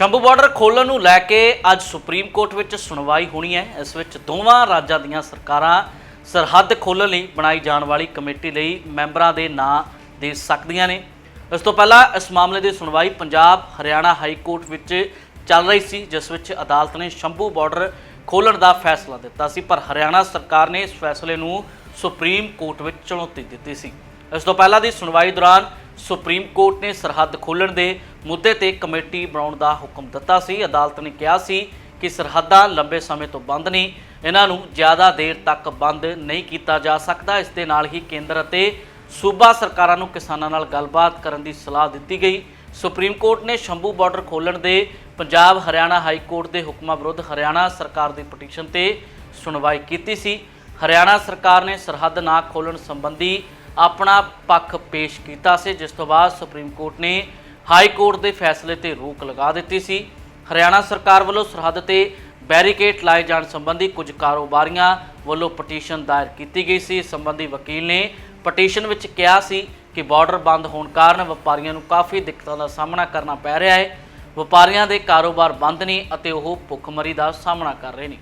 Shambhu border ਖੋਲ੍ਹਣ ਨੂੰ ਲੈ ਕੇ ਅੱਜ ਸੁਪਰੀਮ ਕੋਰਟ ਵਿੱਚ ਸੁਣਵਾਈ ਹੋਣੀ ਹੈ। ਇਸ ਵਿੱਚ ਦੋਵਾਂ ਰਾਜਾਂ ਦੀਆਂ ਸਰਕਾਰਾਂ ਸਰਹੱਦ ਖੋਲ੍ਹਣ ਲਈ ਬਣਾਈ ਜਾਣ ਵਾਲੀ ਕਮੇਟੀ ਲਈ ਮੈਂਬਰਾਂ ਦੇ ਨਾਂ ਦੇ ਸਕਦੀਆਂ ਨੇ। ਇਸ ਤੋਂ ਪਹਿਲਾਂ ਇਸ ਮਾਮਲੇ ਦੀ ਸੁਣਵਾਈ ਪੰਜਾਬ ਹਰਿਆਣਾ ਹਾਈ ਕੋਰਟ ਵਿੱਚ ਚੱਲ ਰਹੀ ਸੀ, ਜਿਸ ਵਿੱਚ ਅਦਾਲਤ ਨੇ ਸ਼ੰਭੂ ਬਾਰਡਰ ਖੋਲ੍ਹਣ ਦਾ ਫੈਸਲਾ ਦਿੱਤਾ ਸੀ, ਪਰ ਹਰਿਆਣਾ ਸਰਕਾਰ ਨੇ ਇਸ ਫੈਸਲੇ ਨੂੰ ਸੁਪਰੀਮ ਕੋਰਟ ਵਿੱਚ ਚੁਣੌਤੀ ਦਿੱਤੀ ਸੀ। ਇਸ ਤੋਂ ਪਹਿਲਾਂ ਦੀ ਸੁਣਵਾਈ ਦੌਰਾਨ ਸੁਪਰੀਮ ਕੋਰਟ ਨੇ ਸਰਹੱਦ ਖੋਲ੍ਹਣ ਦੇ ਮੁੱਦੇ ਤੇ ਕਮੇਟੀ ਬਣਾਉਣ ਦਾ ਹੁਕਮ ਦਿੱਤਾ ਸੀ। ਅਦਾਲਤ ਨੇ ਕਿਹਾ ਸੀ ਕਿ ਸਰਹੱਦਾਂ ਲੰਬੇ ਸਮੇਂ ਤੋਂ ਬੰਦ ਨੇ। ਇਹਨਾਂ ਨੂੰ ਜ਼ਿਆਦਾ ਦੇਰ ਤੱਕ ਬੰਦ ਨਹੀਂ ਕੀਤਾ ਜਾ ਸਕਦਾ। ਇਸ ਦੇ ਨਾਲ ਹੀ ਕੇਂਦਰ ਅਤੇ ਸੂਬਾ ਸਰਕਾਰਾਂ ਨੂੰ ਕਿਸਾਨਾਂ ਨਾਲ ਗੱਲਬਾਤ ਕਰਨ ਦੀ ਸਲਾਹ ਦਿੱਤੀ ਗਈ। ਸੁਪਰੀਮ ਕੋਰਟ ਨੇ ਸ਼ੰਭੂ ਬਾਰਡਰ ਖੋਲ੍ਹਣ ਦੇ ਪੰਜਾਬ ਹਰਿਆਣਾ ਹਾਈ ਕੋਰਟ ਦੇ ਹੁਕਮਾਂ ਵਿਰੁੱਧ ਹਰਿਆਣਾ ਸਰਕਾਰ ਦੀ ਪਟੀਸ਼ਨ ਤੇ ਸੁਣਵਾਈ ਕੀਤੀ ਸੀ। ਹਰਿਆਣਾ ਸਰਕਾਰ ਨੇ ਸਰਹੱਦ ਨਾ ਖੋਲ੍ਹਣ ਸੰਬੰਧੀ ਆਪਣਾ ਪੱਖ ਪੇਸ਼ ਕੀਤਾ ਸੀ, ਜਿਸ ਤੋਂ ਬਾਅਦ ਸੁਪਰੀਮ ਕੋਰਟ ਨੇ ਹਾਈ ਕੋਰਟ ਦੇ ਫੈਸਲੇ ਤੇ ਰੋਕ ਲਗਾ ਦਿੱਤੀ ਸੀ। ਹਰਿਆਣਾ ਸਰਕਾਰ ਵੱਲੋਂ ਸਰਹੱਦ ਤੇ ਬੈਰੀਕੇਡ ਲਾਏ ਜਾਣ ਸੰਬੰਧੀ ਕੁਝ ਕਾਰੋਬਾਰੀਆਂ ਵੱਲੋਂ ਪਟੀਸ਼ਨ ਦਾਇਰ ਕੀਤੀ ਗਈ ਸੀ। ਇਸ ਸੰਬੰਧੀ ਵਕੀਲ ਨੇ ਪਟੀਸ਼ਨ ਵਿੱਚ ਕਿਹਾ ਸੀ ਕਿ ਬਾਰਡਰ ਬੰਦ ਹੋਣ ਕਾਰਨ ਵਪਾਰੀਆਂ ਨੂੰ ਕਾਫੀ ਦਿੱਕਤਾਂ ਦਾ ਸਾਹਮਣਾ ਕਰਨਾ ਪੈ ਰਿਹਾ ਹੈ। ਵਪਾਰੀਆਂ ਦੇ ਕਾਰੋਬਾਰ ਬੰਦ ਨੇ ਅਤੇ ਉਹ ਭੁੱਖਮਰੀ ਦਾ ਸਾਹਮਣਾ ਕਰ ਰਹੇ ਨੇ।